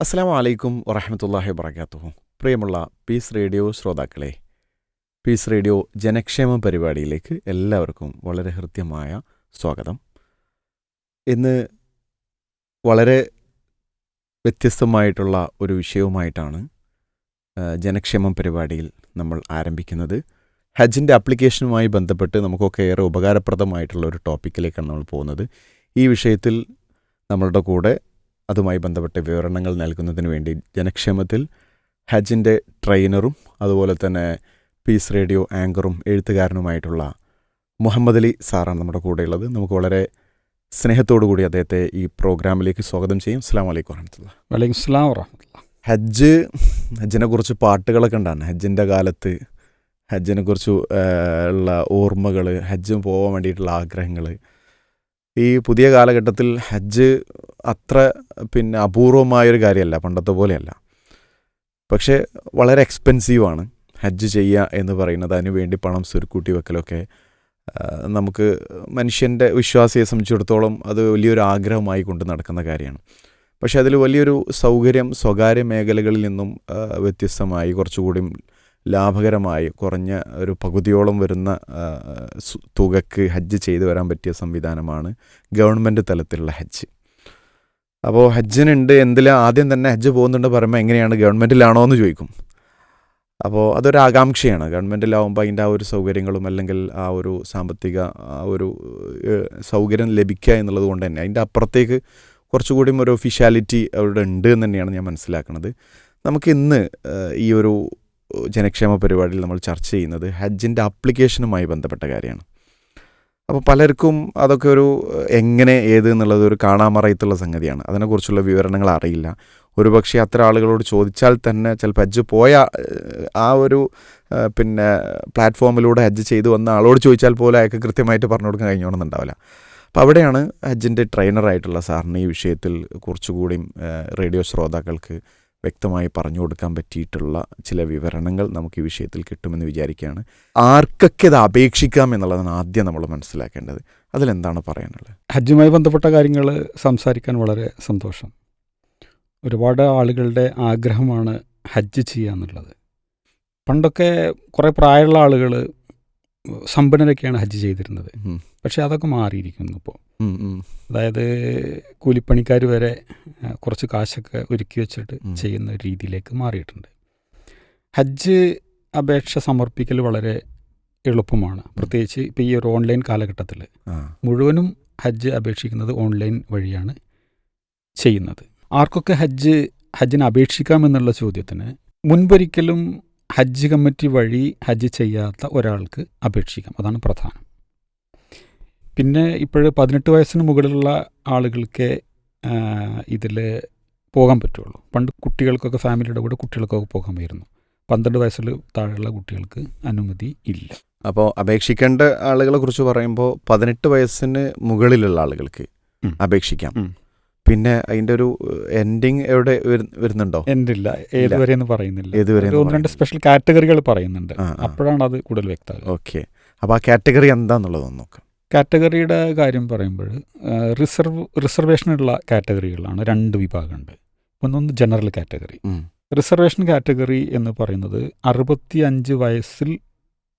അസ്സാം വലൈക്കും വറഹമത്തല്ലാഹി വബർക്കാത്തുഹു പ്രിയമുള്ള പീസ് റേഡിയോ ശ്രോതാക്കളെ പീസ് റേഡിയോ ജനക്ഷേമ പരിപാടിയിലേക്ക് എല്ലാവർക്കും വളരെ ഹൃദ്യമായ സ്വാഗതം. ഇന്ന് വളരെ വ്യത്യസ്തമായിട്ടുള്ള ഒരു വിഷയവുമായിട്ടാണ് ജനക്ഷേമം പരിപാടിയിൽ നമ്മൾ ആരംഭിക്കുന്നത്. ഹജ്ജിന്റെ ആപ്ലിക്കേഷനുമായി ബന്ധപ്പെട്ട് നമുക്കൊക്കെ ഏറെ ഉപകാരപ്രദമായിട്ടുള്ള ഒരു ടോപ്പിക്കിലേക്കാണ് നമ്മൾ പോകുന്നത്. ഈ വിഷയത്തിൽ നമ്മളുടെ കൂടെ അതുമായി ബന്ധപ്പെട്ട വിവരണങ്ങൾ നൽകുന്നതിന് വേണ്ടി ജനക്ഷേമത്തിൽ ഹജ്ജിന്റെ ട്രെയിനറും അതുപോലെ തന്നെ പീസ് റേഡിയോ ആങ്കറും എഴുത്തുകാരനുമായിട്ടുള്ള മുഹമ്മദ് അലി സാറാണ് നമ്മുടെ കൂടെയുള്ളത്. നമുക്ക് വളരെ സ്നേഹത്തോടു കൂടി അദ്ദേഹത്തെ ഈ പ്രോഗ്രാമിലേക്ക് സ്വാഗതം ചെയ്യും. അസ്സാം വലൈക്കും വറഹമത്തുള്ള. വലൈക്കും സ്ലാം വറഹമത്തുള്ള. ഹജ്ജ് ഹജ്ജിനെ കുറിച്ച് പാട്ടുകളൊക്കെ ഉണ്ടാണ്. ഹജ്ജിന്റെ കാലത്ത് ഹജ്ജിനെ കുറിച്ച് ഉള്ള ഓർമ്മകൾ ഹജ്ജ് പോകാൻ വേണ്ടിയിട്ടുള്ള ആഗ്രഹങ്ങൾ ഈ പുതിയ കാലഘട്ടത്തിൽ ഹജ്ജ് അത്ര പിന്നെ അപൂർവമായൊരു കാര്യമല്ല പണ്ടത്തെ പോലെയല്ല. പക്ഷേ വളരെ എക്സ്പെൻസീവാണ് ഹജ്ജ് ചെയ്യുക എന്ന് പറയുന്നത്. അതിന് വേണ്ടി പണം സ്വരുക്കൂട്ടി വെക്കലൊക്കെ നമുക്ക് മനുഷ്യന്റെ വിശ്വാസിയെ സംബന്ധിച്ചിടത്തോളം അത് വലിയൊരു ആഗ്രഹമായി കൊണ്ട് നടക്കുന്ന കാര്യമാണ്. പക്ഷേ അതിൽ വലിയൊരു സൗകര്യം സ്വകാര്യ മേഖലകളിൽ നിന്നും വ്യത്യസ്തമായി കുറച്ചുകൂടി ലാഭകരമായി കുറഞ്ഞ ഒരു പകുതിയോളം വരുന്ന തുകക്ക് ഹജ്ജ് ചെയ്തു വരാൻ പറ്റിയ സംവിധാനമാണ് ഗവൺമെന്റ് തലത്തിലുള്ള ഹജ്ജ്. അപ്പോൾ ഹജ്ജിനുണ്ട് എന്തിലാ ആദ്യം തന്നെ ഹജ്ജ് പോകുന്നുണ്ട് പറയുമ്പോൾ എങ്ങനെയാണ് ഗവൺമെന്റിലാണോ എന്ന് ചോദിക്കും. അപ്പോൾ അതൊരു ആകാംക്ഷയാണ്. ഗവൺമെന്റിലാവുമ്പോൾ അതിന്റെ ആ ഒരു സൗകര്യങ്ങളും അല്ലെങ്കിൽ ആ ഒരു സാമ്പത്തിക ആ ഒരു സൗകര്യം ലഭിക്കുക എന്നുള്ളത് കൊണ്ട് തന്നെ അതിന്റെ അപ്പുറത്തേക്ക് കുറച്ചുകൂടി ഒരു ഒഫീഷ്യാലിറ്റി അവിടെ ഉണ്ട് എന്ന് തന്നെയാണ് ഞാൻ മനസ്സിലാക്കുന്നത്. നമുക്ക് ഇന്ന് ഈ ഒരു ജനക്ഷേമ പരിപാടിയിൽ നമ്മൾ ചർച്ച ചെയ്യുന്നത് ഹജ്ജിന്റെ ആപ്ലിക്കേഷനുമായി ബന്ധപ്പെട്ട കാര്യമാണ്. അപ്പോൾ പലർക്കും അതൊക്കെ ഒരു എങ്ങനെ ഏത് എന്നുള്ളത് ഒരു കാണാമറയത്തുള്ള സംഗതിയാണ്. അതിനെക്കുറിച്ചുള്ള വിവരണങ്ങൾ അറിയില്ല. ഒരുപക്ഷെ അത്ര ആളുകളോട് ചോദിച്ചാൽ തന്നെ ചിലപ്പോൾ ഹജ്ജ് പോയ ആ ഒരു പിന്നെ പ്ലാറ്റ്ഫോമിലൂടെ ഹജ്ജ് ചെയ്തു വന്ന ആളോട് ചോദിച്ചാൽ പോലും അയാൾക്ക് കൃത്യമായിട്ട് പറഞ്ഞു കൊടുക്കാൻ കഴിഞ്ഞോണമെന്നുണ്ടാവില്ല അപ്പോൾ അവിടെയാണ് ഹജ്ജിന്റെ ട്രെയിനറായിട്ടുള്ള സാറിന് ഈ വിഷയത്തിൽ കുറച്ചുകൂടിയും റേഡിയോ ശ്രോതാക്കൾക്ക് വ്യക്തമായി പറഞ്ഞു കൊടുക്കാൻ പറ്റിയിട്ടുള്ള ചില വിവരണങ്ങൾ നമുക്ക് ഈ വിഷയത്തിൽ കിട്ടുമെന്ന് വിചാരിക്കുകയാണ്. ആർക്കൊക്കെ ഇത് അപേക്ഷിക്കാം എന്നുള്ളതാണ് ആദ്യം നമ്മൾ മനസ്സിലാക്കേണ്ടത്. അതിലെന്താണ് പറയാനുള്ളത്? ഹജ്ജുമായി ബന്ധപ്പെട്ട കാര്യങ്ങൾ സംസാരിക്കാൻ വളരെ സന്തോഷം. ഒരുപാട് ആളുകളുടെ ആഗ്രഹമാണ് ഹജ്ജ് ചെയ്യുക എന്നുള്ളത്. പണ്ടൊക്കെ കുറേ പ്രായമുള്ള ആളുകൾ സമ്പന്നരൊക്കെയാണ് ഹജ്ജ് ചെയ്തിരുന്നത്. പക്ഷെ അതൊക്കെ മാറിയിരിക്കുന്നു ഇപ്പോൾ അതായത് കൂലിപ്പണിക്കാർ വരെ കുറച്ച് കാശൊക്കെ ഒരുക്കി വെച്ചിട്ട് ചെയ്യുന്ന ഒരു രീതിയിലേക്ക് മാറിയിട്ടുണ്ട്. ഹജ്ജ് അപേക്ഷ സമർപ്പിക്കൽ വളരെ എളുപ്പമാണ്. പ്രത്യേകിച്ച് ഇപ്പോൾ ഈ ഒരു ഓൺലൈൻ കാലഘട്ടത്തിൽ മുഴുവനും ഹജ്ജ് അപേക്ഷിക്കുന്നത് ഓൺലൈൻ വഴിയാണ് ചെയ്യുന്നത്. ആർക്കൊക്കെ ഹജ്ജ് ഹജ്ജിന് അപേക്ഷിക്കാമെന്നുള്ള ചോദ്യത്തിന് മുൻപൊരിക്കലും ഹജ്ജ് കമ്മിറ്റി വഴി ഹജ്ജ് ചെയ്യാത്ത ഒരാൾക്ക് അപേക്ഷിക്കാം. അതാണ് പ്രധാനം. പിന്നെ ഇപ്പോൾ പതിനെട്ട് വയസ്സിന് മുകളിലുള്ള ആളുകൾക്ക് ഇതിൽ പോകാൻ പറ്റുള്ളൂ. പണ്ട് കുട്ടികൾക്കൊക്കെ ഫാമിലിയുടെ കൂടെ കുട്ടികൾക്കൊക്കെ പോകാൻ പോകാമായിരുന്നു പന്ത്രണ്ട് വയസ്സിൽ താഴെയുള്ള കുട്ടികൾക്ക് അനുമതി ഇല്ല. അപ്പോൾ അപേക്ഷിക്കേണ്ട ആളുകളെ കുറിച്ച് പറയുമ്പോൾ പതിനെട്ട് വയസ്സിന് മുകളിലുള്ള ആളുകൾക്ക് അപേക്ഷിക്കാം. പിന്നെ അതിന്റെ ഒരു എൻഡിങ് എവിടെ വരു- വരുന്നുണ്ടോ? എൻഡില്ല ഏതുവരെ എന്ന് പറയുന്നില്ല. ഏതുവരെ ഒന്ന് രണ്ട് സ്പെഷ്യൽ കാറ്റഗറികൾ പറയുന്നുണ്ട്. അപ്പോഴാണ് അത് കൂടുതൽ വ്യക്തമാകുക. ഓക്കെ. അപ്പോൾ ആ കാറ്റഗറി എന്താന്നുള്ളത് നോക്കാം. കാറ്റഗറിയുടെ കാര്യം പറയുമ്പോൾ റിസർവ് റിസർവേഷനുള്ള കാറ്റഗറികളാണ് രണ്ട് വിഭാഗമുണ്ട്. ഒന്നൊന്ന് ജനറൽ കാറ്റഗറി റിസർവേഷൻ കാറ്റഗറി എന്ന് പറയുന്നത് അറുപത്തി അഞ്ച് വയസ്സിൽ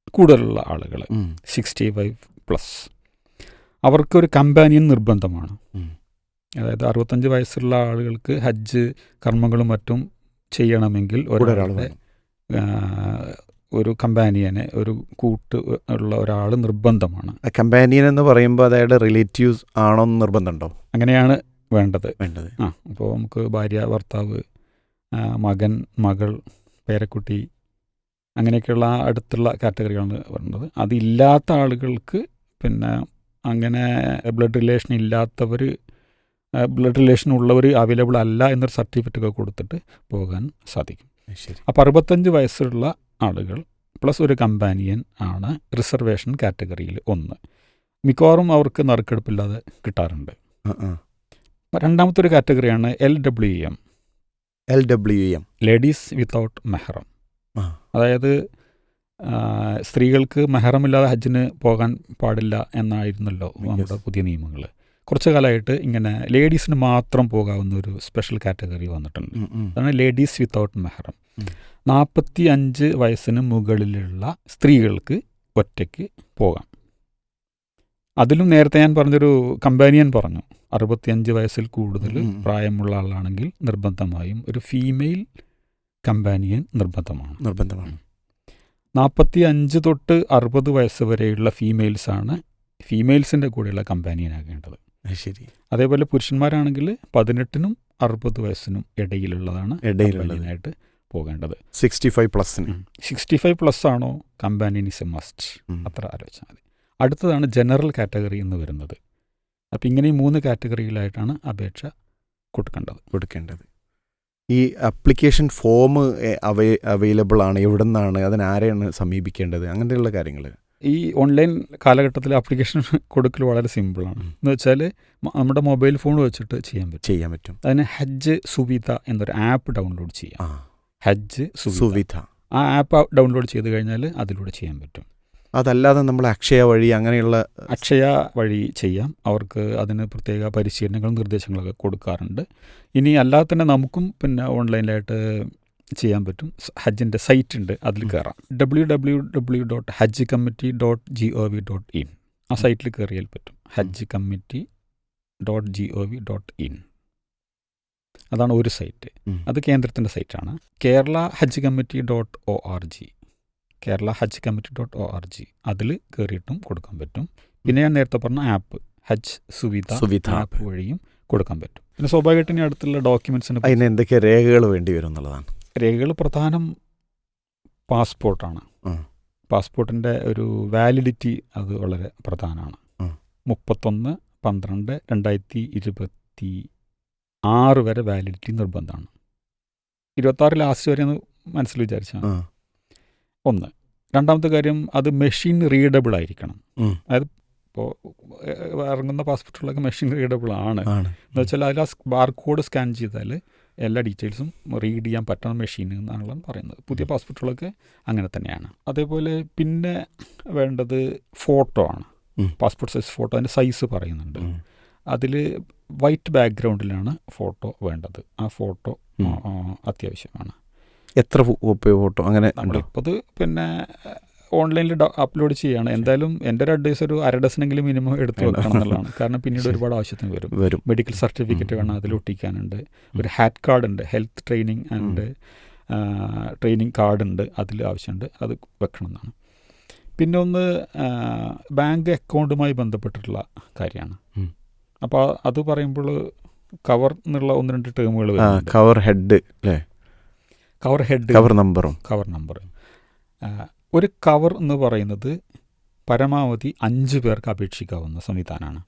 കൂടുതലുള്ള ആളുകൾ. സിക്സ്റ്റി ഫൈവ് പ്ലസ് അവർക്കൊരു കമ്പാനിയൻ നിർബന്ധമാണ്. അതായത് അറുപത്തഞ്ച് വയസ്സുള്ള ആളുകൾക്ക് ഹജ്ജ് കർമ്മങ്ങളും മറ്റും ചെയ്യണമെങ്കിൽ ഒരാളുടെ ഒരു കമ്പാനിയനെ ഒരു കൂട്ട് ഉള്ള ഒരാൾ നിർബന്ധമാണ്. കമ്പാനിയൻ എന്ന് പറയുമ്പോൾ അതായത് റിലേറ്റീവ്സ് ആണോ നിർബന്ധമുണ്ടോ? അങ്ങനെയാണ് വേണ്ടത്. വേണ്ടത്. ആ അപ്പോൾ നമുക്ക് ഭാര്യ ഭർത്താവ് മകൻ മകൾ പേരക്കുട്ടി അങ്ങനെയൊക്കെയുള്ള ആ അടുത്തുള്ള കാറ്റഗറികളാണ് പറയുന്നത് അതില്ലാത്ത ആളുകൾക്ക് പിന്നെ അങ്ങനെ ബ്ലഡ് റിലേഷൻ ഇല്ലാത്തവർ ബ്ലഡ് റിലേഷൻ ഉള്ളവർ അവൈലബിൾ അല്ല എന്നൊരു സർട്ടിഫിക്കറ്റ് ഒക്കെ കൊടുത്തിട്ട് പോകാൻ സാധിക്കും. ശരി. അപ്പോൾ അറുപത്തഞ്ച് വയസ്സുള്ള ആളുകൾ പ്ലസ് ഒരു കമ്പാനിയൻ ആണ് റിസർവേഷൻ കാറ്റഗറിയിൽ ഒന്ന്. മിക്കവാറും അവർക്ക് നറുക്കെടുപ്പില്ലാതെ കിട്ടാറുണ്ട്. രണ്ടാമത്തെ ഒരു കാറ്റഗറിയാണ് L W M L W M ladies without മെഹറം. അതായത് സ്ത്രീകൾക്ക് മെഹറമില്ലാതെ ഹജ്ജിന് പോകാൻ പാടില്ല എന്നായിരുന്നല്ലോ നമ്മുടെ പുതിയ നിയമങ്ങൾ കുറച്ച് കാലമായിട്ട് ഇങ്ങനെ ലേഡീസിന് മാത്രം പോകാവുന്ന ഒരു സ്പെഷ്യൽ കാറ്റഗറി വന്നിട്ടുണ്ട്. അതാണ് ലേഡീസ് വിത്തൗട്ട് മെഹറം. നാൽപ്പത്തി അഞ്ച് വയസ്സിന് മുകളിലുള്ള സ്ത്രീകൾക്ക് ഒറ്റയ്ക്ക് പോകാം. അതിലും നേരത്തെ ഞാൻ പറഞ്ഞൊരു കമ്പാനിയൻ പറഞ്ഞു. അറുപത്തിയഞ്ച് വയസ്സിൽ കൂടുതൽ പ്രായമുള്ള ആളാണെങ്കിൽ നിർബന്ധമായും ഒരു ഫീമെയിൽ കമ്പാനിയൻ നിർബന്ധമാണ്. നിർബന്ധമാണ്. നാൽപ്പത്തി അഞ്ച് തൊട്ട് അറുപത് വയസ്സ് വരെയുള്ള ഫീമെയിൽസാണ് ഫീമെയിൽസിന്റെ കൂടെയുള്ള കമ്പാനിയനാകേണ്ടത് അത് ശരി അതേപോലെ പുരുഷന്മാരാണെങ്കിൽ പതിനെട്ടിനും അറുപത് വയസ്സിനും ഇടയിലുള്ളതാണ് ഇടയിലുള്ളതിനായിട്ട് പോകേണ്ടത്. സിക്സ്റ്റി ഫൈവ് പ്ലസിന് സിക്സ്റ്റി ഫൈവ് പ്ലസ് ആണോ കമ്പാനിയൻ ഇസ് എ മസ്റ്റ്. അത്ര ആലോചിച്ചാൽ മതി. അടുത്തതാണ് ജനറൽ കാറ്റഗറി എന്ന് വരുന്നത്. അപ്പം ഇങ്ങനെ ഈ മൂന്ന് കാറ്റഗറിയിലായിട്ടാണ് അപേക്ഷ കൊടുക്കേണ്ടത്. കൊടുക്കേണ്ടത്. ഈ അപ്ലിക്കേഷൻ ഫോം അവൈ അവൈലബിൾ ആണ്. എവിടെ നിന്നാണ് അതിനാരെയാണ് സമീപിക്കേണ്ടത്? അങ്ങനെയുള്ള കാര്യങ്ങൾ. ഈ ഓൺലൈൻ കാലഘട്ടത്തിൽ ആപ്ലിക്കേഷൻ കൊടുക്കൽ വളരെ സിമ്പിളാണ്. എന്ന് വെച്ചാൽ നമ്മുടെ മൊബൈൽ ഫോൺ വെച്ചിട്ട് ചെയ്യാൻ പറ്റും. ചെയ്യാൻ പറ്റും. അതിന് ഹജ്ജ് സുവിധ എന്നൊരു ആപ്പ് ഡൗൺലോഡ് ചെയ്യാം. ഹജ്ജ് സുവിധ. ആ ആപ്പ് ഡൗൺലോഡ് ചെയ്ത് കഴിഞ്ഞാൽ അതിലൂടെ ചെയ്യാൻ പറ്റും. അതല്ലാതെ നമ്മൾ അക്ഷയ വഴി അങ്ങനെയുള്ള അക്ഷയ വഴി ചെയ്യാം. അവർക്ക് അതിന് പ്രത്യേക പരിശീലനങ്ങളും നിർദ്ദേശങ്ങളൊക്കെ കൊടുക്കാറുണ്ട്. ഇനി അല്ലാതെ തന്നെ നമുക്കും പിന്നെ ഓൺലൈനിലായിട്ട് ചെയ്യാൻ പറ്റും. ഹജ്ജിന്റെ സൈറ്റ് ഉണ്ട് അതിൽ. കയറാം. W W W dot Hajj committee dot G O V dot in ആ സൈറ്റിൽ കയറിയാൽ പറ്റും. ഹജ്ജ് committee dot G O V dot in അതാണ് ഒരു സൈറ്റ്. അത് കേന്ദ്രത്തിന്റെ സൈറ്റാണ്. കേരള ഹജ്ജ് committee dot O R G Kerala ഹജ്ജ് committee dot O R G അതിൽ കയറിയിട്ടും കൊടുക്കാൻ പറ്റും. പിന്നെ ഞാൻ നേരത്തെ പറഞ്ഞ ആപ്പ് ഹജ്ജ് സുവിധ സുവിധ ആപ്പ് വഴിയും കൊടുക്കാൻ പറ്റും. പിന്നെ സ്വാഭാവികമായിട്ടും ഇനി അടുത്തുള്ള ഡോക്യുമെൻസിന് അതിന് എന്തൊക്കെ രേഖകൾ വേണ്ടി വരും എന്നുള്ളതാണ്. രേഖകൾ പ്രധാനം പാസ്പോർട്ടാണ്. പാസ്പോർട്ടിന്റെ ഒരു വാലിഡിറ്റി അത് വളരെ പ്രധാനമാണ്. മുപ്പത്തൊന്ന് പന്ത്രണ്ട് രണ്ടായിരത്തി ഇരുപത്തി ആറ് വരെ വാലിഡിറ്റി നിർബന്ധമാണ്. ഇരുപത്താറ് ലാസ്റ്റ് വരെ എന്ന് മനസ്സിൽ വിചാരിച്ചാൽ ഒന്ന്. രണ്ടാമത്തെ കാര്യം അത് മെഷീൻ റീഡബിൾ ആയിരിക്കണം. അതായത് ഇപ്പോൾ ഇറങ്ങുന്ന പാസ്പോർട്ടുകളൊക്കെ മെഷീൻ റീഡബിൾ ആണ്. ആണ്. എന്ന് വെച്ചാൽ അതിൽ ആ ബാർകോഡ് സ്കാൻ ചെയ്താൽ എല്ലാ ഡീറ്റെയിൽസും റീഡ് ചെയ്യാൻ പറ്റണം മെഷീൻ എന്നാണല്ലോ പറയുന്നത്. പുതിയ പാസ്പോർട്ടുകളൊക്കെ അങ്ങനെ തന്നെയാണ്. അതേപോലെ പിന്നെ വേണ്ടത് ഫോട്ടോ ആണ്. പാസ്പോർട്ട് സൈസ് ഫോട്ടോ അതിന്റെ സൈസ് പറയുന്നുണ്ട്. അതിൽ വൈറ്റ് ബാക്ക്ഗ്രൗണ്ടിലാണ് ഫോട്ടോ വേണ്ടത്. ആ ഫോട്ടോ അത്യാവശ്യമാണ്. എത്ര ഫോട്ടോ അങ്ങനെ നമ്മളിപ്പോൾ പിന്നെ ഓൺലൈനിൽ അപ്ലോഡ് ചെയ്യാണ്. എന്തായാലും എന്റെ ഒരു അഡ്വൈസ് ഒരു അര ഡസനെങ്കിലും മിനിമം എടുത്തു. വെക്കണം എന്നുള്ളതാണ്. കാരണം പിന്നീട് ഒരുപാട് ആവശ്യത്തിന് വരും. വരും. മെഡിക്കൽ സർട്ടിഫിക്കറ്റ് വേണം അതിൽ ഒട്ടിക്കാനുണ്ട്. ഒരു ഹാറ്റ് കാർഡ് ഉണ്ട്. Health training and training card ഉണ്ട്. അതിൽ ആവശ്യമുണ്ട്. അത് വെക്കണം എന്നാണ്. പിന്നെ ഒന്ന് ബാങ്ക് അക്കൗണ്ടുമായി ബന്ധപ്പെട്ടിട്ടുള്ള കാര്യമാണ്. അപ്പോൾ അത് പറയുമ്പോൾ കവർ എന്നുള്ള ഒന്ന് രണ്ട് ടേമുകൾ കവർ ഹെഡ് അല്ലേ കവർ ഹെഡ് കവർ നമ്പറും കവർ നമ്പർ ഒരു കവർ എന്ന് പറയുന്നത് പരമാവധി അഞ്ച് പേർക്ക് അപേക്ഷിക്കാവുന്ന സംവിധാനമാണ്.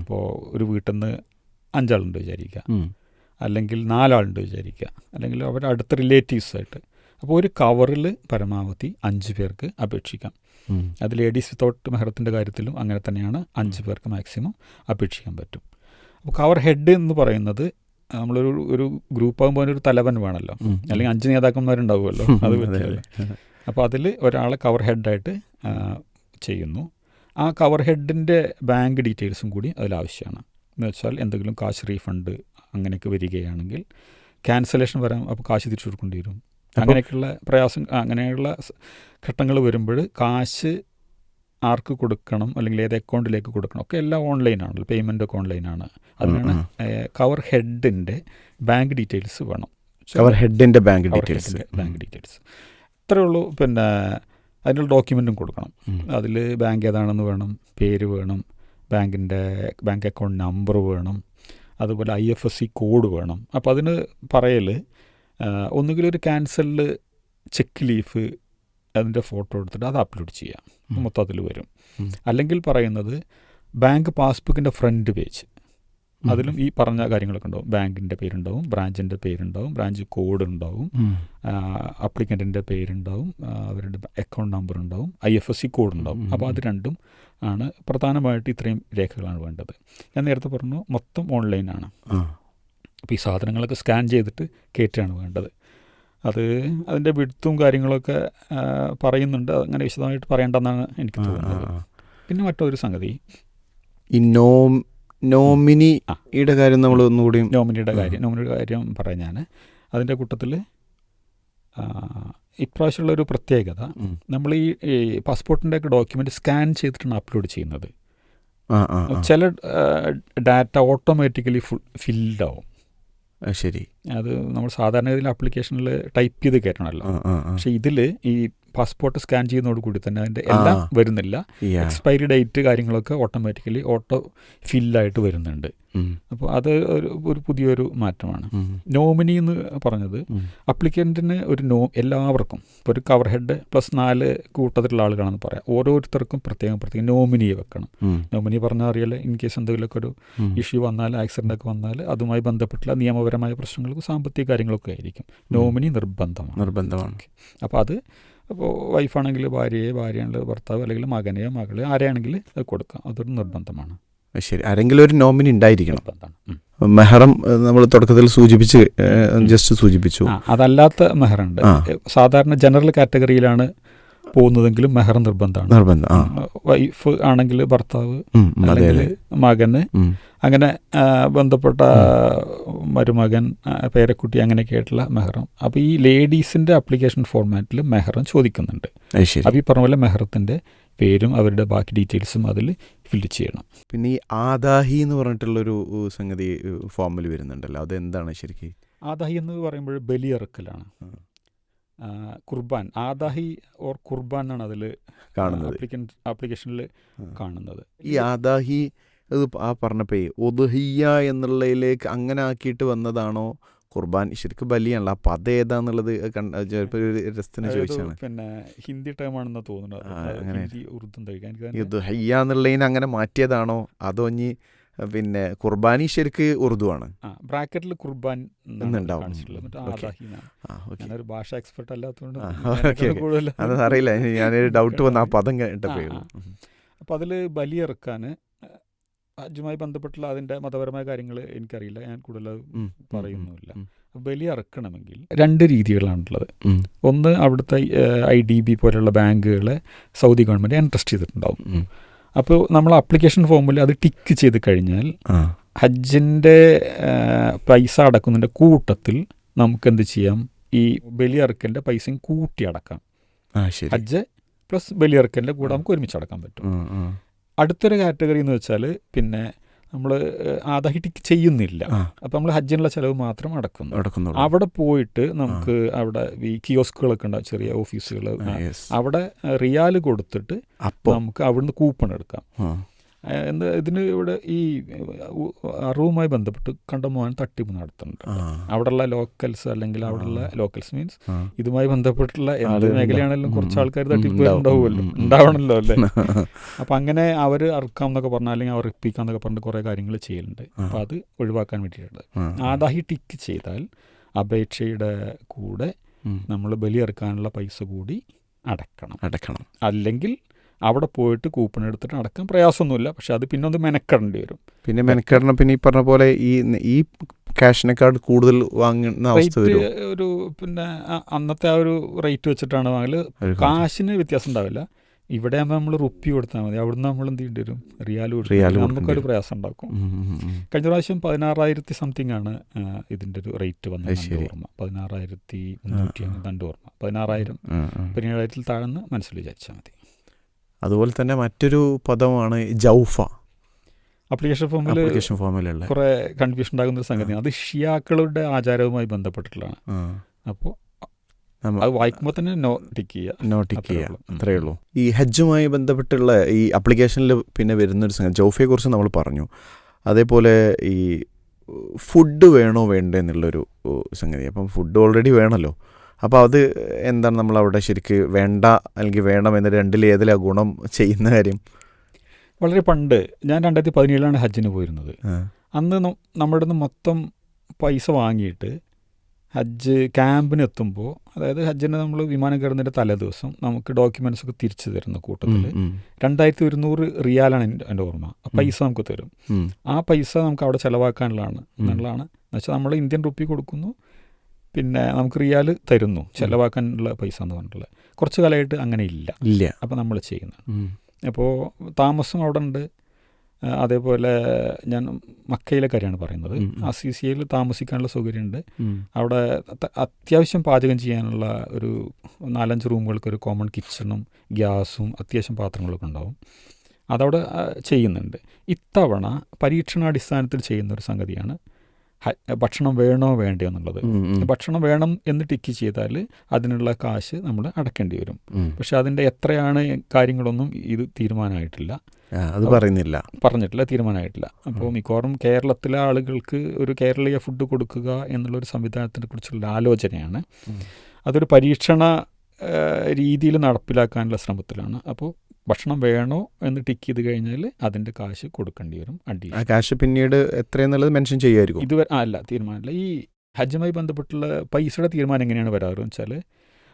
ഇപ്പോൾ ഒരു വീട്ടിൽ നിന്ന് അഞ്ചാളുണ്ട് വിചാരിക്കുക. അല്ലെങ്കിൽ നാലാളുണ്ട് വിചാരിക്കുക. അല്ലെങ്കിൽ അവരുടെ അടുത്ത റിലേറ്റീവ്സായിട്ട്. അപ്പോൾ ഒരു കവറിൽ പരമാവധി അഞ്ച് പേർക്ക് അപേക്ഷിക്കാം. അത് ലേഡീസ് വിത്തൗട്ട് മെഹറത്തിന്റെ കാര്യത്തിലും അങ്ങനെ തന്നെയാണ് അഞ്ച് പേർക്ക് മാക്സിമം അപേക്ഷിക്കാൻ പറ്റും. അപ്പോൾ കവർ ഹെഡ് എന്ന് പറയുന്നത് നമ്മളൊരു ഒരു ഗ്രൂപ്പ് ആകുമ്പോൾ ഒരു തലവൻ വേണമല്ലോ. അല്ലെങ്കിൽ അഞ്ച് നേതാക്കന്മാരുണ്ടാവുമല്ലോ. അതെ. അപ്പോൾ അതിൽ ഒരാളെ കവർ ഹെഡായിട്ട് ചെയ്യുന്നു. ആ കവർ ഹെഡിന്റെ ബാങ്ക് ഡീറ്റെയിൽസും കൂടി അതിൽ ആവശ്യമാണ് എന്ന് വെച്ചാൽ എന്തെങ്കിലും കാശ് റീഫണ്ട് അങ്ങനെയൊക്കെ വരികയാണെങ്കിൽ ക്യാൻസലേഷൻ വരാൻ അപ്പോൾ കാശ് തിരിച്ചു കൊടുക്കേണ്ടി വരും അങ്ങനെയൊക്കെയുള്ള പ്രയാസം അങ്ങനെയുള്ള ഘട്ടങ്ങൾ വരുമ്പോൾ കാശ് ആർക്ക് കൊടുക്കണം? അല്ലെങ്കിൽ ഏത് അക്കൗണ്ടിലേക്ക് കൊടുക്കണം? ഒക്കെ എല്ലാം ഓൺലൈനാണല്ലോ പേയ്മെന്റ് ഒക്കെ ഓൺലൈനാണ് അതിനാണ് കവർ ഹെഡിന്റെ ബാങ്ക് ഡീറ്റെയിൽസ് വേണം. കവർ ഹെഡിന്റെ ബാങ്ക് ഡീറ്റെയിൽസ് ബാങ്ക് ഡീറ്റെയിൽസ് ഇത്രയേ ഉള്ളൂ. പിന്നെ അതിനുള്ള ഡോക്യുമെന്റും കൊടുക്കണം. അതിൽ ബാങ്ക് ഏതാണെന്ന് വേണം പേര് വേണം ബാങ്കിന്റെ ബാങ്ക് അക്കൗണ്ട് നമ്പർ വേണം അതുപോലെ I F S C code വേണം. അപ്പോൾ അതിന് പറയൽ ഒന്നുകിൽ ഒരു ക്യാൻസലിൽ ചെക്ക് ലീഫ് അതിന്റെ ഫോട്ടോ എടുത്തിട്ട് അത് അപ്ലോഡ് ചെയ്യാം. മൊത്തത്തിൽ മൊത്തം വരും. അല്ലെങ്കിൽ പറയുന്നത് ബാങ്ക് പാസ്ബുക്കിന്റെ ഫ്രണ്ട് പേജ്. അതിലും ഈ പറഞ്ഞ കാര്യങ്ങളൊക്കെ ഉണ്ടാവും. ബാങ്കിന്റെ പേരുണ്ടാവും ബ്രാഞ്ചിന്റെ പേരുണ്ടാവും ബ്രാഞ്ച് കോഡ് ഉണ്ടാവും. അപ്ലിക്കന്റിന്റെ പേരുണ്ടാവും അവരുടെ അക്കൗണ്ട് നമ്പർ ഉണ്ടാവും I F S C code ഉണ്ടാവും അപ്പോൾ അത് രണ്ടും ആണ് പ്രധാനമായിട്ട് ഇത്രയും രേഖകളാണ് വേണ്ടത്. ഞാൻ നേരത്തെ പറഞ്ഞു മൊത്തം ഓൺലൈനാണ് അപ്പോൾ ഈ സാധനങ്ങളൊക്കെ സ്കാൻ ചെയ്തിട്ട് കയറ്റുകയാണ് വേണ്ടത്. അത് അതിന്റെ വിടുത്തും കാര്യങ്ങളൊക്കെ പറയുന്നുണ്ട്. അങ്ങനെ വിശദമായിട്ട് പറയേണ്ടെന്നാണ് എനിക്ക് തോന്നുന്നത്. പിന്നെ മറ്റൊരു സംഗതി. ഈ നോം നോമിനിയുടെ കാര്യം നമ്മൾ ഒന്നുകൂടി നോമിനിയുടെ. കാര്യം നോമിനിയുടെ കാര്യം പറയാം ഞാൻ അതിന്റെ കൂട്ടത്തിൽ ഇപ്രാവശ്യമുള്ള ഒരു പ്രത്യേകത നമ്മൾ ഈ പാസ്പോർട്ടിന്റെ ഒക്കെ ഡോക്യുമെന്റ് സ്കാൻ ചെയ്തിട്ടാണ് അപ്ലോഡ് ചെയ്യുന്നത്. ചില ഡാറ്റ ഓട്ടോമാറ്റിക്കലി ഫുൾ ഫിൽഡ് ആവും. ശരി. അത് നമ്മൾ സാധാരണഗതിയിൽ ആപ്ലിക്കേഷനിൽ ടൈപ്പ് ചെയ്ത് കയറ്റണമല്ലോ. പക്ഷേ ഇതിൽ ഈ പാസ്പോർട്ട് സ്കാൻ ചെയ്യുന്നതോട് കൂടി തന്നെ അതിന്റെ എല്ലാം വരുന്നില്ല. എക്സ്പയറി ഡേറ്റ് കാര്യങ്ങളൊക്കെ ഓട്ടോമാറ്റിക്കലി ഓട്ടോ ഫില്ലായിട്ട് വരുന്നുണ്ട്. അപ്പോൾ അത് ഒരു ഒരു പുതിയൊരു മാറ്റമാണ്. നോമിനി എന്ന് പറഞ്ഞത്. അപ്ലിക്കന്റിന് ഒരു നോ എല്ലാവർക്കും ഇപ്പോൾ ഒരു കവർ ഹെഡ് പ്ലസ് നാല് കൂട്ടത്തിലുള്ള ആളുകളാണെന്ന് പറയാം. ഓരോരുത്തർക്കും പ്രത്യേകം പ്രത്യേകം നോമിനിയെ വെക്കണം. നോമിനി പറഞ്ഞാൽ അറിയാലോ ഇൻ കേസ് എന്തെങ്കിലുമൊക്കെ ഒരു ഇഷ്യൂ വന്നാൽ ആക്സിഡന്റ് ഒക്കെ വന്നാൽ അതുമായി ബന്ധപ്പെട്ടുള്ള നിയമപരമായ പ്രശ്നങ്ങൾക്ക് സാമ്പത്തിക കാര്യങ്ങളൊക്കെ ആയിരിക്കും. നോമിനി നിർബന്ധമാണ്. നിർബന്ധമാണ്. അപ്പോൾ അത് അപ്പോൾ വൈഫാണെങ്കിൽ ഭാര്യയെ ഭാര്യയാണെങ്കിൽ ഭർത്താവ് അല്ലെങ്കിൽ മകനെയോ മകളെയോ ആരെയാണെങ്കിൽ അത് കൊടുക്കാം. അതൊരു നിർബന്ധമാണ്. ശരി. ആരെങ്കിലും ഒരു നോമിനി ഉണ്ടായിരിക്കണം. മെഹറം നമ്മൾ തുടക്കത്തിൽ സൂചിപ്പിച്ച് ജസ്റ്റ് സൂചിപ്പിച്ചു. അതല്ലാത്ത മെഹറുണ്ട്. സാധാരണ ജനറൽ കാറ്റഗറിയിലാണ് പോകുന്നതെങ്കിലും മെഹർ നിർബന്ധമാണ്. നിർബന്ധം വൈഫ് ആണെങ്കിൽ ഭർത്താവ് അല്ലെങ്കിൽ മകന്. അങ്ങനെ ബന്ധപ്പെട്ട മരുമകൻ പേരക്കുട്ടി അങ്ങനെയൊക്കെ ആയിട്ടുള്ള മെഹറും. അപ്പോൾ ഈ ലേഡീസിന്റെ അപ്ലിക്കേഷൻ ഫോർമാറ്റിൽ മെഹറും ചോദിക്കുന്നുണ്ട്. അപ്പോൾ ഈ പറഞ്ഞ പോലെ മെഹറത്തിന്റെ പേരും അവരുടെ ബാക്കി ഡീറ്റെയിൽസും അതിൽ ഫില്ല് ചെയ്യണം. പിന്നെ ഈ ആദാഹി എന്ന് പറഞ്ഞിട്ടുള്ളൊരു സംഗതി ഫോമിൽ വരുന്നുണ്ടല്ലോ. അതെന്താണ് ശരിക്കും? ആദാഹി എന്ന് പറയുമ്പോൾ ബലിയിറക്കലാണ്. കുർബാൻ ആദാഹി ഓർ കുർബാൻ ആണ് അതിൽ കാണുന്നത്. ആപ്ലിക്കേഷനിൽ കാണുന്നത്. ഈ ആദാഹി അത് ആ പറഞ്ഞപ്പോ ഒതുഹിയ എന്നുള്ളതിലേക്ക് അങ്ങനെ ആക്കിയിട്ട് വന്നതാണോ കുർബാൻ? ശരിക്കും ബലിയാണല്ലോ. ആ അത് ഏതാന്നുള്ളത് രസത്തിന് ചോദിച്ചാണ്. പിന്നെ ഹിന്ദി ടൈമാണെന്ന് തോന്നുന്നത്. അങ്ങനെ. ഉറുദും എന്നുള്ളതിന് അങ്ങനെ മാറ്റിയതാണോ? അതോ ഇനി പിന്നെ കുർബാനി ശരിക്ക് ഉറുദു ആണ്. ബ്രാക്കറ്റിൽ കുർബാൻ എന്നുണ്ടാവും. ഞാനൊരു ഭാഷ എക്സ്പെർട്ട് അല്ലാത്തതുകൊണ്ട്. അതറിയില്ല ഞാനൊരു ഡൗട്ട് വന്ന ആ പദം കേട്ടപ്പോ ആ, ആ. അപ്പോൾ അതിൽ ബലിയിറക്കാൻ ഹജ്ജുമായി ബന്ധപ്പെട്ടുള്ള അതിന്റെ മതപരമായ കാര്യങ്ങൾ എനിക്കറിയില്ല. ഞാൻ കൂടുതൽ പറയുന്നില്ല പറയുന്നുമില്ല. ബലി അറക്കണമെങ്കിൽ രണ്ട് രീതികളാണുള്ളത്. ഒന്ന് അവിടുത്തെ ഐ ഡി ബി പോലെയുള്ള ബാങ്കുകളെ സൗദി ഗവൺമെന്റ് ഇൻട്രസ്റ്റ് ചെയ്തിട്ടുണ്ടാവും. അപ്പോൾ നമ്മൾ ആപ്ലിക്കേഷൻ ഫോമിൽ അത് ടിക്ക് ചെയ്ത് കഴിഞ്ഞാൽ ഹജ്ജിന്റെ പൈസ അടക്കുന്നതിന്റെ കൂട്ടത്തിൽ നമുക്ക് എന്ത് ചെയ്യാം? ഈ ബലിയറക്കന്റെ പൈസയും കൂട്ടി അടക്കാം. ഹജ്ജ് പ്ലസ് ബലിയറക്കന്റെ കൂടെ നമുക്ക് ഒരുമിച്ച് അടക്കാൻ പറ്റും. അടുത്തൊരു കാറ്റഗറി എന്ന് വെച്ചാൽ പിന്നെ നമ്മൾ ആദായിട്ട് ചെയ്യുന്നില്ല. അപ്പം നമ്മൾ ഹജ്ജിനുള്ള ചിലവ് മാത്രം അടക്കുന്നു. അടക്കുന്നു അവിടെ പോയിട്ട് നമുക്ക് അവിടെ ഈ കിയോസ്കുകളൊക്കെ ഉണ്ടാവും ചെറിയ ഓഫീസുകൾ അവിടെ റിയാൽ കൊടുത്തിട്ട് അപ്പം? നമുക്ക് അവിടുന്ന് കൂപ്പൺ എടുക്കാം. എന്താ ഇതിന് ഇവിടെ ഈ അറിവുമായി ബന്ധപ്പെട്ട് കണ്ടമാനം തട്ടിപ്പ് നടത്തുന്നുണ്ട്. അവിടെയുള്ള ലോക്കൽസ് അല്ലെങ്കിൽ അവിടെയുള്ള. ലോക്കൽസ് മീൻസ് ഇതുമായി ബന്ധപ്പെട്ടുള്ള എന്ത് മേഖലയാണെങ്കിലും കുറച്ച് ആൾക്കാർ തട്ടിപ്പ് ഉണ്ടാവും. ഉണ്ടാവുമല്ലോ. ഉണ്ടാവണമല്ലോ അല്ലേ അപ്പം അങ്ങനെ അവർ അറുക്കാം എന്നൊക്കെ പറഞ്ഞാൽ അല്ലെങ്കിൽ അവർ ഇപ്പിക്കാം എന്നൊക്കെ പറഞ്ഞിട്ട് കുറേ കാര്യങ്ങൾ ചെയ്യലുണ്ട്. അപ്പം അത് ഒഴിവാക്കാൻ വേണ്ടിയിട്ടുണ്ട്. ആദാഹി ടിക്ക് ചെയ്താൽ അപേക്ഷയുടെ കൂടെ നമ്മൾ നമ്മൾ ബലിയെറുക്കാനുള്ള പൈസ കൂടി അടക്കണം അടക്കണം അല്ലെങ്കിൽ അവിടെ പോയിട്ട് കൂപ്പൺ എടുത്തിട്ട് അടക്കാൻ പ്രയാസമൊന്നുമില്ല. പക്ഷെ അത് പിന്നെ ഒന്ന് മെനക്കെടേണ്ടി വരും. പിന്നെ മെനക്കെടണം. പിന്നെ ഈ പറഞ്ഞ പോലെ ഈ ഈ ക്യാഷിനെക്കാൾ കൂടുതൽ വാങ്ങുന്ന അവസ്ഥ വരും ഒരു പിന്നെ അന്നത്തെ ആ ഒരു റേറ്റ് വെച്ചിട്ടാണ് വാങ്ങൽ. ഒരു കാശിന് വ്യത്യാസം ഉണ്ടാവില്ല. ഇവിടെ ആകുമ്പോൾ നമ്മൾ റുപ്പി കൊടുത്താൽ മതി. അവിടുന്ന് നമ്മൾ എന്ത് ചെയ്യേണ്ടി വരും? റിയാൽ റിയാൽ കൊടുക്കും നമുക്കൊരു പ്രയാസം ഉണ്ടാക്കും. കഴിഞ്ഞ പ്രാവശ്യം പതിനാറായിരത്തി സംതിങ് ആണ് ഇതിന്റെ ഒരു റേറ്റ് വന്നത്. ഓർമ്മ. പതിനാറായിരത്തി മുന്നൂറ്റി. രണ്ട് ഓർമ്മ. പതിനാറായിരം. പതിനേഴായിരത്തിൽ താഴ്ന്ന് മനസ്സിൽ വിചാരിച്ചാൽ മതി. അതുപോലെ തന്നെ മറ്റൊരു പദമാണ് ജൗഫ. അപ്ലിക്കേഷൻ ഫോമിൽ അപ്ലിക്കേഷൻ ഫോമിലുള്ള. കുറേ കൺഫ്യൂഷൻ ഉണ്ടാകുന്ന ഒരു സംഗതി അത് ഷിയാക്കളുടെ ആചാരവുമായി ബന്ധപ്പെട്ടിട്ടുള്ളതാണ്. അപ്പോൾ അത് വായിക്കുമ്പോൾ തന്നെ നോ ടിക്ക് ചെയ്യുക. നോട്ടിക്ക് ടിക്ക് ചെയ്യുക. ഉള്ളൂ. അത്രയേ ഉള്ളൂ. ഈ ഹജ്ജുമായി ബന്ധപ്പെട്ടുള്ള ഈ അപ്ലിക്കേഷനിൽ പിന്നെ വരുന്നൊരു സംഗതി ജൗഫയെ കുറിച്ച് നമ്മൾ പറഞ്ഞു. അതേപോലെ ഈ ഫുഡ് വേണോ വേണ്ടേ എന്നുള്ളൊരു സംഗതി. അപ്പം ഫുഡ് ഓൾറെഡി വേണമല്ലോ അപ്പോൾ അത് എന്താണ് നമ്മൾ അവിടെ ശരിക്ക് വേണ്ട അല്ലെങ്കിൽ വേണം എന്ന രണ്ടിൽ ഏതിലാ ഗുണം ചെയ്യുന്ന കാര്യം? വളരെ പണ്ട് ഞാൻ രണ്ടായിരത്തി പതിനേഴിലാണ് ഹജ്ജിന് പോയിരുന്നത്. അന്ന് നമ്മുടെ നിന്ന് മൊത്തം പൈസ വാങ്ങിയിട്ട് ഹജ്ജ് ക്യാമ്പിന് എത്തുമ്പോൾ അതായത് ഹജ്ജിന് നമ്മൾ വിമാനം കയറുന്നതിന്റെ തലേ ദിവസം നമുക്ക് ഡോക്യുമെൻസ് ഒക്കെ തിരിച്ചു തരുന്ന കൂട്ടത്തിൽ രണ്ടായിരത്തി ഒരുന്നൂറ് റിയാലാണ് എന്റെ എന്റെ ഓർമ്മ. പൈസ നമുക്ക് തരും. ആ പൈസ നമുക്ക് അവിടെ ചിലവാക്കാനുള്ളതാണ് എന്നുള്ളതാണ്. എന്നുവെച്ചാൽ നമ്മൾ ഇന്ത്യൻ റുപ്പി കൊടുക്കുന്നു. പിന്നെ നമുക്ക് റിയാൽ തരുന്നു. ചിലവാക്കാനുള്ള പൈസ എന്ന് പറഞ്ഞിട്ടുള്ളത് കുറച്ച് കാലമായിട്ട് അങ്ങനെ ഇല്ല. ഇല്ല. അപ്പോൾ നമ്മൾ ചെയ്യുന്നത് അപ്പോൾ താമസം അവിടെ ഉണ്ട്. അതേപോലെ ഞാൻ മക്കയിലെ കാര്യമാണ് പറയുന്നത്. ആ സി അസീസിയയിൽ താമസിക്കാനുള്ള സൗകര്യമുണ്ട്. അവിടെ അത്യാവശ്യം പാചകം ചെയ്യാനുള്ള ഒരു നാലഞ്ച് റൂമുകൾക്ക് ഒരു കോമൺ കിച്ചണും ഗ്യാസും അത്യാവശ്യം പാത്രങ്ങളൊക്കെ ഉണ്ടാവും. അതവിടെ ചെയ്യുന്നുണ്ട്. ഇത്തവണ പരീക്ഷണാടിസ്ഥാനത്തിൽ ചെയ്യുന്ന ഒരു സംഗതിയാണ് ഭക്ഷണം വേണോ വേണ്ടയോ എന്നുള്ളത്. ഭക്ഷണം വേണം എന്ന് ടിക്ക് ചെയ്താൽ അതിനുള്ള കാശ് നമ്മൾ അടക്കേണ്ടി വരും. പക്ഷെ അതിന്റെ എത്രയാണ് കാര്യങ്ങളൊന്നും ഇത് തീരുമാനമായിട്ടില്ല. അത് പറയുന്നില്ല. പറഞ്ഞിട്ടില്ല തീരുമാനമായിട്ടില്ല. അപ്പോൾ മിക്കവാറും കേരളത്തിലെ ആളുകൾക്ക് ഒരു കേരളീയ ഫുഡ് കൊടുക്കുക എന്നുള്ളൊരു സംവിധാനത്തിനെ കുറിച്ചുള്ള ആലോചനയാണ്. അതൊരു പരീക്ഷണ രീതിയിൽ നടപ്പിലാക്കാനുള്ള ശ്രമത്തിലാണ്. അപ്പോൾ ഭക്ഷണം വേണോ എന്ന് ടിക്ക് ചെയ്ത് കഴിഞ്ഞാൽ അതിന്റെ കാശ് കൊടുക്കേണ്ടി വരും അഡീഷണൽ കാശ് പിന്നീട് എത്രയെന്നുള്ളത് മെൻഷൻ ചെയ്യുമായിരിക്കും ഇതുവരെ അല്ല തീരുമാനമില്ല. ഈ ഹജ്ജുമായി ബന്ധപ്പെട്ടുള്ള പൈസയുടെ തീരുമാനം എങ്ങനെയാണ് വരാറ് വെച്ചാൽ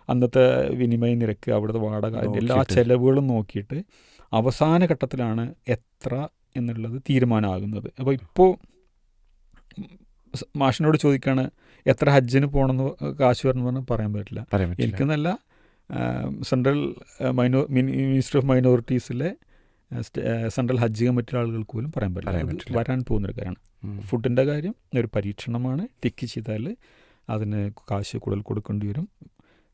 അന്നത്തെ വിനിമയ നിരക്ക് അവിടുത്തെ വാടക എല്ലാ. ചെലവുകളും നോക്കിയിട്ട് അവസാന ഘട്ടത്തിലാണ് എത്ര എന്നുള്ളത് തീരുമാനമാകുന്നത്. അപ്പോൾ ഇപ്പോൾ മാഷിനോട് ചോദിക്കുകയാണ് എത്ര ഹജ്ജിന് പോകണമെന്ന് കാശ് വരണം എന്ന് പറയാൻ പറ്റില്ല. പറയാൻ പറ്റില്ല. എനിക്കെന്നല്ല സെൻട്രൽ മൈനോ മിനിസ്റ്റർ ഓഫ് മൈനോറിറ്റീസിലെ സെൻട്രൽ ഹജ്ജ് കമ്മിറ്റി ആളുകൾക്ക് പോലും പറയാൻ പറ്റില്ല. വരാൻ പോകുന്നൊരു കാര്യമാണ്. ഫുഡിന്റെ കാര്യം ഒരു പരീക്ഷണമാണ്. ടിക്ക് ചെയ്താൽ അതിന് കാശ് കൂടുതൽ കൊടുക്കേണ്ടി വരും.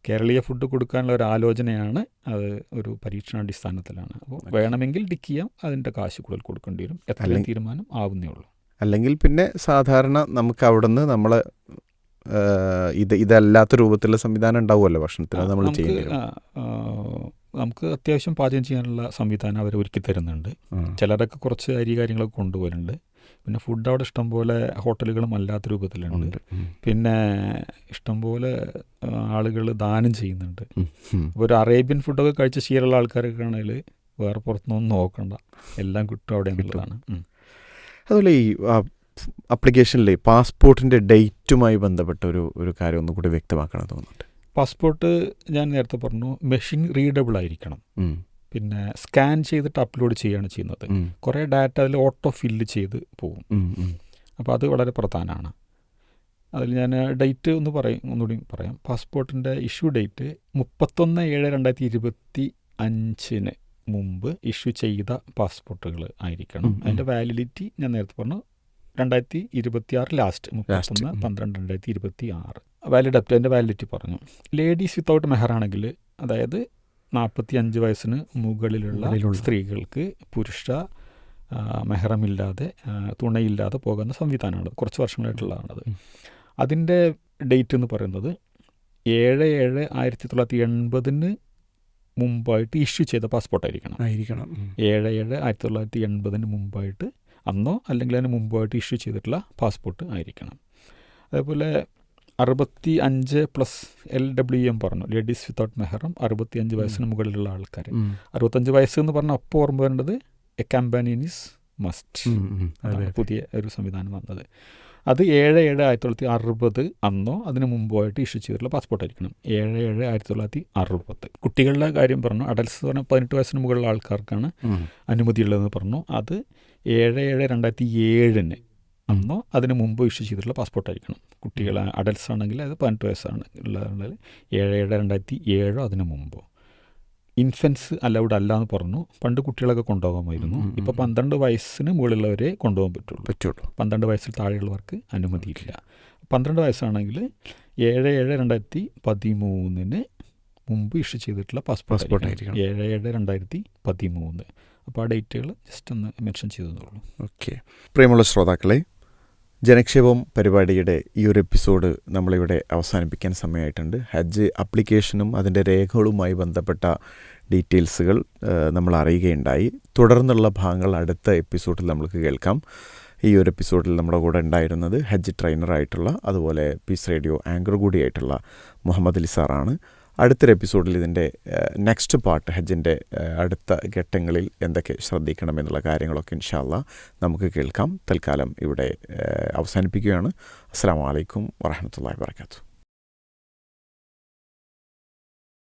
കേരളീയ ഫുഡ് കൊടുക്കാനുള്ള ഒരു ആലോചനയാണ്. അത് ഒരു പരീക്ഷണാടിസ്ഥാനത്തിലാണ്. അപ്പോൾ വേണമെങ്കിൽ ടിക്ക് ചെയ്യാം. അതിന്റെ കാശ് കൂടുതൽ കൊടുക്കേണ്ടി വരും. എത്ര തീരുമാനം ആവുന്നേ ഉള്ളൂ. അല്ലെങ്കിൽ പിന്നെ സാധാരണ നമുക്ക് അവിടുന്ന് നമ്മളെ ആ, ഇത് ഇതല്ലാത്ത രൂപത്തിലുള്ള സംവിധാനം ഉണ്ടാവുമല്ലോ ഭക്ഷണത്തിന്. നമ്മൾ ആ, നമുക്ക് അത്യാവശ്യം പാചകം ചെയ്യാനുള്ള സംവിധാനം അവർ ഒരുക്കി തരുന്നുണ്ട്. ചിലരൊക്കെ കുറച്ച് അരി കാര്യങ്ങളൊക്കെ കൊണ്ടുപോകലുണ്ട്. പിന്നെ ഫുഡ് അവിടെ ഇഷ്ടംപോലെ ഹോട്ടലുകളും അല്ലാത്ത രൂപത്തിലുണ്ട്. പിന്നെ ഇഷ്ടംപോലെ ആളുകൾ ദാനം ചെയ്യുന്നുണ്ട്. അപ്പോൾ ഒരു അറേബ്യൻ ഫുഡൊക്കെ കഴിച്ച ശീലമുള്ള ആൾക്കാരൊക്കെ ആണെങ്കിൽ വേറെ പുറത്തുനിന്നൊന്നും നോക്കണ്ട. എല്ലാം കിട്ടും അവിടെ എന്നുള്ളതാണ്. അതുപോലെ ഈ അപ്ലിക്കേഷനിൽ പാസ്പോർട്ടിന്റെ ഡേറ്റുമായി ബന്ധപ്പെട്ട ഒരു ഒരു കാര്യം ഒന്നും കൂടി വ്യക്തമാക്കണം തോന്നുന്നുണ്ട്. പാസ്പോർട്ട് ഞാൻ നേരത്തെ പറഞ്ഞു മെഷീൻ റീഡബിൾ ആയിരിക്കണം. പിന്നെ സ്കാൻ ചെയ്തിട്ട് അപ്ലോഡ് ചെയ്യുകയാണ് ചെയ്യുന്നത്. കുറേ ഡാറ്റ അതിൽ ഓട്ടോ ഫില്ല് ചെയ്ത് പോകും. അപ്പോൾ അത് വളരെ പ്രധാനമാണ്. അതിൽ ഞാൻ ഡേറ്റ് ഒന്ന് പറയും ഒന്നുകൂടി പറയാം. പാസ്പോർട്ടിന്റെ ഇഷ്യൂ ഡേറ്റ് മുപ്പത്തൊന്ന് ഏഴ് രണ്ടായിരത്തി ഇരുപത്തി അഞ്ചിന് മുമ്പ് ഇഷ്യൂ ചെയ്ത പാസ്പോർട്ടുകൾ ആയിരിക്കണം. അതിന്റെ വാലിഡിറ്റി ഞാൻ നേരത്തെ പറഞ്ഞു രണ്ടായിരത്തി ഇരുപത്തി ആറ് ലാസ്റ്റ് മുപ്പത്തൊന്ന്. പന്ത്രണ്ട് രണ്ടായിരത്തി ഇരുപത്തി ആറ് വാലിഡ് അപ്പ് അതിന്റെ വാലിഡിറ്റി പറഞ്ഞു ലേഡീസ് വിത്തൗട്ട് മെഹർ ആണെങ്കിൽ അതായത് നാൽപ്പത്തി അഞ്ച് വയസ്സിന് മുകളിലുള്ള. സ്ത്രീകൾക്ക് പുരുഷ മെഹറമില്ലാതെ തുണയില്ലാതെ പോകുന്ന സംവിധാനമാണത് കുറച്ച് വർഷങ്ങളായിട്ടുള്ളതാണത്. അതിന്റെ ഡേറ്റ് എന്ന് പറയുന്നത് ഏഴ് ഏഴ് ആയിരത്തി തൊള്ളായിരത്തി എൺപതിന് മുമ്പായിട്ട് ഇഷ്യൂ ചെയ്ത പാസ്പോർട്ടായിരിക്കണം ആയിരിക്കണം. ഏഴ് ഏഴ് ആയിരത്തി തൊള്ളായിരത്തി എൺപതിന് മുമ്പായിട്ട് അന്നോ അല്ലെങ്കിൽ അതിന് മുമ്പായിട്ട് ഇഷ്യൂ ചെയ്തിട്ടുള്ള പാസ്പോർട്ട് ആയിരിക്കണം. അതേപോലെ അറുപത്തി അഞ്ച് പ്ലസ് എൽ ഡബ്ല്യു എം പറഞ്ഞു ലേഡീസ് വിത്തൗട്ട് മെഹറം അറുപത്തി അഞ്ച് വയസ്സിന് മുകളിലുള്ള ആൾക്കാർ. അറുപത്തഞ്ച് വയസ്സ് എന്ന് പറഞ്ഞാൽ അപ്പോൾ ഓർമ്മ വരേണ്ടത് എ കമ്പാനിയൻ ഈസ് മസ്റ്റ്. പുതിയ ഒരു സംവിധാനം വന്നത്. അത് ഏഴ് ഏഴ് ആയിരത്തി തൊള്ളായിരത്തി അറുപത് അന്നോ അതിന് മുമ്പായിട്ട് ഇഷ്യൂ ചെയ്തിട്ടുള്ള പാസ്പോർട്ട് ആയിരിക്കണം. ഏഴ് ഏഴ് ആയിരത്തി തൊള്ളായിരത്തി അറുപത്. കുട്ടികളുടെ കാര്യം പറഞ്ഞു. അഡൽസ് എന്ന് പറഞ്ഞാൽ പതിനെട്ട് വയസ്സിന് മുകളിലുള്ള ആൾക്കാർക്കാണ് അനുമതി അനുമതിയുള്ളതെന്ന് പറഞ്ഞു. അത് ഏഴ് ഏഴ് രണ്ടായിരത്തി ഏഴിന് അന്നോ അതിന് മുമ്പ് ഇഷ്യൂ ചെയ്തിട്ടുള്ള പാസ്പോർട്ട് ആയിരിക്കണം. കുട്ടികൾ അഡൽസ് ആണെങ്കിൽ അത് പതിനെട്ട് വയസ്സാണ്. ഉള്ളത് ഏഴ് ഏഴ് രണ്ടായിരത്തി ഏഴോ അതിന് മുമ്പോ. ഇൻഫൻസ് അലൗഡ് അല്ല എന്ന് പറഞ്ഞു. പണ്ട് കുട്ടികളൊക്കെ കൊണ്ടുപോകാമായിരുന്നു. ഇപ്പൊ ഇപ്പോൾ പന്ത്രണ്ട് വയസ്സിന് മുകളിലുള്ളവരെ കൊണ്ടുപോകാൻ പറ്റുള്ളൂ. പറ്റുള്ളൂ. പന്ത്രണ്ട് വയസ്സിൽ താഴെയുള്ളവർക്ക് അനുമതിയില്ല. പന്ത്രണ്ട് വയസ്സാണെങ്കിൽ ഏഴ് ഏഴ് രണ്ടായിരത്തി പതിമൂന്നിന് മുമ്പ് ഇഷ്യൂ ചെയ്തിട്ടുള്ള പാസ്പോർട്ട് ആയിരിക്കണം. ഏഴ് ഏഴ് രണ്ടായിരത്തി പതിമൂന്ന്. അപ്പോൾ ആ ഡേറ്റുകൾ ജസ്റ്റ് ഒന്ന് മെൻഷൻ ചെയ്തതുള്ളൂ ഓക്കെ പ്രിയമുള്ള ശ്രോതാക്കളെ ജനക്ഷേമം പരിപാടിയുടെ ഈ ഒരു എപ്പിസോഡ് നമ്മളിവിടെ അവസാനിപ്പിക്കാൻ സമയമായിട്ടുണ്ട്. ഹജ്ജ് അപ്ലിക്കേഷനും അതിന്റെ രേഖകളുമായി ബന്ധപ്പെട്ട ഡീറ്റെയിൽസുകൾ നമ്മൾ അറിയുകയുണ്ടായി. തുടർന്നുള്ള ഭാഗങ്ങൾ അടുത്ത എപ്പിസോഡിൽ നമുക്ക് കേൾക്കാം. ഈ ഒരു എപ്പിസോഡിൽ നമ്മുടെ കൂടെ ഉണ്ടായിരുന്നത് ഹജ്ജ് ട്രെയിനറായിട്ടുള്ള അതുപോലെ പീസ് റേഡിയോ ആങ്കർ കൂടിയായിട്ടുള്ള മുഹമ്മദ് അലി സാറാണ്. അടുത്തൊരു എപ്പിസോഡിൽ ഇതിന്റെ നെക്സ്റ്റ് പാർട്ട് ഹജ്ജിന്റെ അടുത്ത ഘട്ടങ്ങളിൽ എന്തൊക്കെ ശ്രദ്ധിക്കണം എന്നുള്ള കാര്യങ്ങളൊക്കെ ഇൻഷാല്ല നമുക്ക് കേൾക്കാം. തൽക്കാലം ഇവിടെ അവസാനിപ്പിക്കുകയാണ്. അസ്സാം വലൈക്കും വാഹമത്തല്ലാ വാബർക്കാത്തു